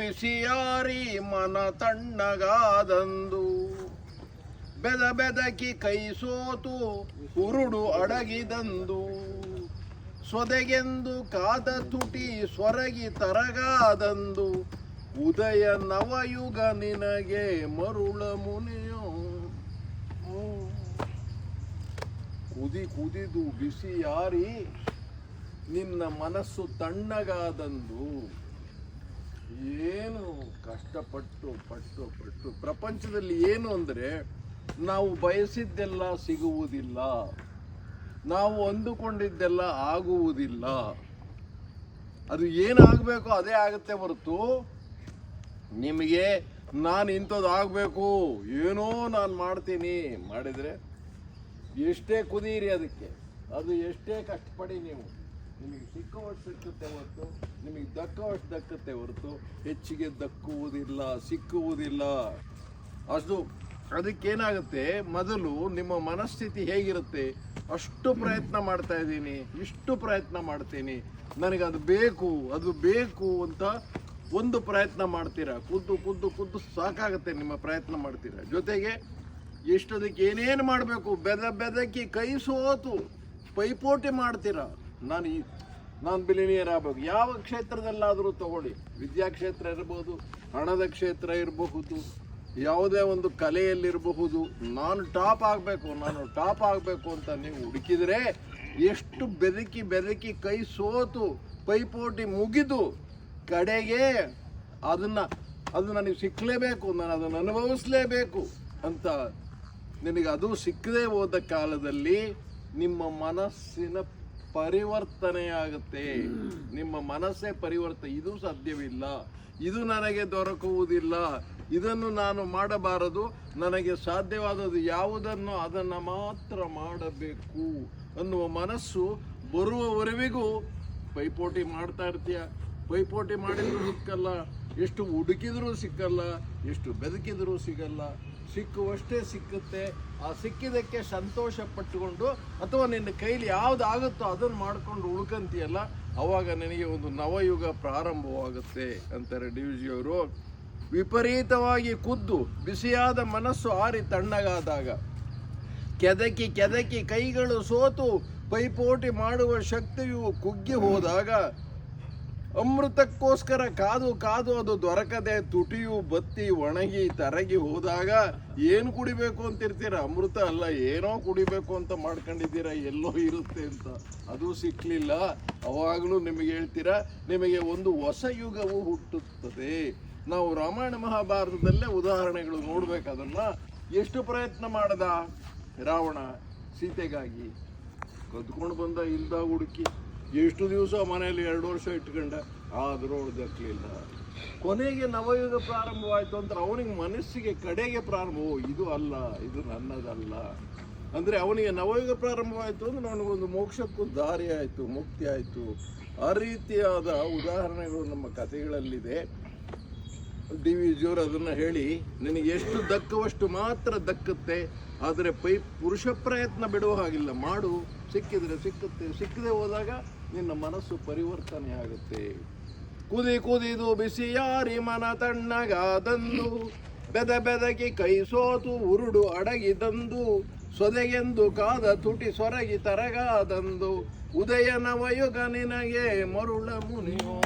ಬಿಸಿಯಾರಿ ಮನ ತಣ್ಣಗಾದಂದು. ಬೆದ ಬೆದಕಿ ಕೈ ಸೋತು ಉರುಡು ಅಡಗಿದಂದು. ಸೊದೆಗೆಂದು ಕಾದ ತುಟಿ ಸ್ವರಗಿ ತರಗಾದಂದು. ಉದಯ ನವಯುಗ ನಿನಗೆ ಮರುಳ ಮುನಿಯೋ. ಕುದಿ ಕುದಿದು ಬಿಸಿಯಾರಿ ನಿನ್ನ ಮನಸ್ಸು ತಣ್ಣಗಾದಂದು. ಏನು ಕಷ್ಟಪಟ್ಟು, ಪಟ್ಟು ಪಟ್ಟು. ಪ್ರಪಂಚದಲ್ಲಿ ಏನು ಅಂದರೆ ನಾವು ಬಯಸಿದ್ದೆಲ್ಲ ಸಿಗುವುದಿಲ್ಲ. ನಾವು ಅಂದುಕೊಂಡಿದ್ದೆಲ್ಲ ಆಗುವುದಿಲ್ಲ. ಅದು ಏನಾಗಬೇಕೋ ಅದೇ ಆಗುತ್ತೆ ಹೊರತು ನಿಮಗೆ ನಾನು ಇಂಥದ್ದು ಆಗಬೇಕು. ಏನೋ ನಾನು ಮಾಡ್ತೀನಿ. ಮಾಡಿದರೆ ಎಷ್ಟೇ ಕುದೀರಿ ಅದಕ್ಕೆ. ಅದು ಎಷ್ಟೇ ಕಷ್ಟಪಡಿ ನೀವು. ನಿಮಗೆ ಸಿಕ್ಕುವಷ್ಟು ಸಿಕ್ಕುತ್ತೆ ಹೊರತು ನಿಮಗೆ ದಕ್ಕವಷ್ಟು ದಕ್ಕುತ್ತೆ ಹೊರತು ಹೆಚ್ಚಿಗೆ ದಕ್ಕುವುದಿಲ್ಲ, ಸಿಕ್ಕುವುದಿಲ್ಲ. ಅದು ಅದಕ್ಕೇನಾಗುತ್ತೆ? ಮೊದಲು ನಿಮ್ಮ ಮನಸ್ಥಿತಿ ಹೇಗಿರುತ್ತೆ? ಅಷ್ಟು ಪ್ರಯತ್ನ ಮಾಡ್ತಾ ಇದ್ದೀನಿ, ಇಷ್ಟು ಪ್ರಯತ್ನ ಮಾಡ್ತೀನಿ. ನನಗೆ ಅದು ಬೇಕು ಅದು ಬೇಕು ಅಂತ ಒಂದು ಪ್ರಯತ್ನ ಮಾಡ್ತೀರಾ? ಕುದ್ದು ಕುದ್ದು ಕುದ್ದು ಸಾಕಾಗುತ್ತೆ ನಿಮ್ಮ ಪ್ರಯತ್ನ ಮಾಡ್ತೀರ? ಜೊತೆಗೆ ಎಷ್ಟದಕ್ಕೆ ಏನೇನು ಮಾಡಬೇಕು? ಬೆದ ಬೆದಕಿ ಕೈ ಸೋತು, ಪೈಪೋಟಿ ಮಾಡ್ತೀರಾ? ನಾನು ಈ ನಾನು ಬಿಲಿನಿಯರ್ ಆಗಬೇಕು. ಯಾವ ಕ್ಷೇತ್ರದಲ್ಲಾದರೂ ತಗೊಳ್ಳಿ. ವಿದ್ಯಾಕ್ಷೇತ್ರ ಇರಬಹುದು ಹಣದ ಕ್ಷೇತ್ರ ಇರಬಹುದು, ಯಾವುದೇ ಒಂದು ಕಲೆಯಲ್ಲಿರಬಹುದು. ನಾನು ಟಾಪ್ ಆಗಬೇಕು, ನಾನು ಟಾಪ್ ಆಗಬೇಕು ಅಂತ ನೀವು ಹುಡುಕಿದರೆ ಎಷ್ಟು ಬೆದಕಿ ಬೆದಕಿ ಕೈ ಸೋತು ಪೈಪೋಟಿ ಮುಗಿದು ಕಡೆಗೆ ಅದನ್ನ ಅದು ನನಗೆ ಸಿಕ್ಕಲೇಬೇಕು ನಾನು ಅದನ್ನು ಅನುಭವಿಸಲೇಬೇಕು ಅಂತ ನಿನಗೆ ಅದು ಸಿಕ್ಕದೇ ಹೋದ ಕಾಲದಲ್ಲಿ ನಿಮ್ಮ ಮನಸ್ಸಿನ ಪರಿವರ್ತನೆಯಾಗುತ್ತೆ. ನಿಮ್ಮ ಮನಸ್ಸೇ ಪರಿವರ್ತನೆ ಇದು ಸಾಧ್ಯವಿಲ್ಲ. ಇದು ನನಗೆ ದೊರಕುವುದಿಲ್ಲ. ಇದನ್ನು ನಾನು ಮಾಡಬಾರದು. ನನಗೆ ಸಾಧ್ಯವಾದದ್ದು ಯಾವುದನ್ನು ಅದನ್ನು ಮಾತ್ರ ಮಾಡಬೇಕು ಅನ್ನುವ ಮನಸ್ಸು ಬರುವವರೆಗೂ ಪೈಪೋಟಿ ಮಾಡ್ತಾ ಇರ್ತೀಯ? ಪೈಪೋಟಿ ಮಾಡಿದರೂ ಸಿಕ್ಕಲ್ಲ. ಎಷ್ಟು ಹುಡುಕಿದ್ರೂ ಸಿಕ್ಕಲ್ಲ. ಎಷ್ಟು ಬೆದಕಿದ್ರೂ ಸಿಗಲ್ಲ. ಸಿಕ್ಕುವಷ್ಟೇ ಸಿಕ್ಕುತ್ತೆ. ಆ ಸಿಕ್ಕಿದ್ದಕ್ಕೆ ಸಂತೋಷ ಪಟ್ಟುಕೊಂಡು ಅಥವಾ ನಿನ್ನ ಕೈಲಿ ಯಾವ್ದು ಆಗುತ್ತೋ ಅದನ್ನು ಮಾಡ್ಕೊಂಡು ಉಳ್ಕಂತೀಯಲ್ಲ, ಅವಾಗ ನಿನಗೆ ಒಂದು ನವಯುಗ ಪ್ರಾರಂಭವಾಗುತ್ತೆ ಅಂತಾರೆ ಡಿ ವಿ ಜಿಯವರು ವಿಪರೀತವಾಗಿ ಕುದ್ದು, ಬಿಸಿಯಾದ ಮನಸ್ಸು ಆರಿ ತಣ್ಣಗಾದಾಗ. ಕೆದಕಿ ಕೆದಕಿ ಕೈಗಳು ಸೋತು, ಪೈಪೋಟಿ ಮಾಡುವ ಶಕ್ತಿಯು ಕುಗ್ಗಿ ಹೋದಾಗ ಅಮೃತಕ್ಕೋಸ್ಕರ ಕಾದು ಕಾದು ಅದು ದೊರಕದೆ ತುಟಿಯು ಬತ್ತಿ ಒಣಗಿ ತರಗಿ ಹೋದಾಗ ಏನು ಕುಡಿಬೇಕು ಅಂತಿರ್ತೀರ? ಅಮೃತ ಅಲ್ಲ, ಏನೋ ಕುಡಿಬೇಕು ಅಂತ ಮಾಡ್ಕೊಂಡಿದ್ದೀರ? ಎಲ್ಲೋ ಇರುತ್ತೆ ಅಂತ. ಅದು ಸಿಕ್ಕಲಿಲ್ಲ ಅವಾಗಲೂ ನಿಮಗೆ ಹೇಳ್ತೀರಾ, ನಿಮಗೆ ಒಂದು ಹೊಸ ಯುಗವು ಹುಟ್ಟುತ್ತದೆ. ನಾವು ರಾಮಾಯಣ ಮಹಾಭಾರತದಲ್ಲೇ ಉದಾಹರಣೆಗಳು ನೋಡ್ಬೇಕು ಅದನ್ನ. ಎಷ್ಟು ಪ್ರಯತ್ನ ಮಾಡದ? ರಾವಣ ಸೀತೆಗಾಗಿ. ಕದ್ಕೊಂಡು ಬಂದ ಇಲ್ದ ಹುಡುಕಿ. ಎಷ್ಟು ದಿವಸ ಮನೆಯಲ್ಲಿ ಎರಡು ವರ್ಷ ಇಟ್ಕೊಂಡ, ಆದರೂ ದಕ್ಕಲಿಲ್ಲ ಕೊನೆಗೆ ನವಯುಗ ಪ್ರಾರಂಭವಾಯಿತು ಅಂತ ಅವನಿಗೆ ಮನಸ್ಸಿಗೆ ಕಡೆಗೆ ಪ್ರಾರಂಭ ಇದು ಅಲ್ಲ, ಇದು ನನ್ನದಲ್ಲ. ಅಂದರೆ ಅವನಿಗೆ ನವಯುಗ ಪ್ರಾರಂಭವಾಯಿತು ಅಂದ್ರೆ ಅವನಿಗೊಂದು ಮೋಕ್ಷಕ್ಕೂ ದಾರಿ ಆಯಿತು ಮುಕ್ತಿ ಆಯಿತು ಆ ರೀತಿಯಾದ ಉದಾಹರಣೆಗಳು ನಮ್ಮ ಕಥೆಗಳಲ್ಲಿದೆ. ಡಿ ವಿ ಜಿಯವರು ಅದನ್ನು ಹೇಳಿ, ನಿನಗೆ ಎಷ್ಟು ದಕ್ಕುವಷ್ಟು ಮಾತ್ರ ದಕ್ಕುತ್ತೆ, ಆದರೆ ಪೈ, ಪುರುಷ ಪ್ರಯತ್ನ ಬಿಡುವ ಹಾಗಿಲ್ಲ. ಮಾಡು. ಸಿಕ್ಕಿದರೆ ಸಿಕ್ಕುತ್ತೆ. ಸಿಕ್ಕದೆ ಹೋದಾಗ ನಿನ್ನ ಮನಸ್ಸು ಪರಿವರ್ತನೆ ಆಗುತ್ತೆ. ಕುದಿ ಕುದಿದು ಬಿಸಿಯಾರಿ ಮನ ತಣ್ಣಗಾದಂದು, ಬೆದ ಬೆದಕಿ ಕೈ ಸೋತು ಉರುಡು ಅಡಗಿದಂದು, ಸೊದೆಗೆಂದು ಕಾದ ತುಟಿ ಸೊರಗಿ ತರಗಾದಂದು, ಉದಯನವಯುಗ ನಿನಗೆ ಮರುಳ ಮುನಿಯೋ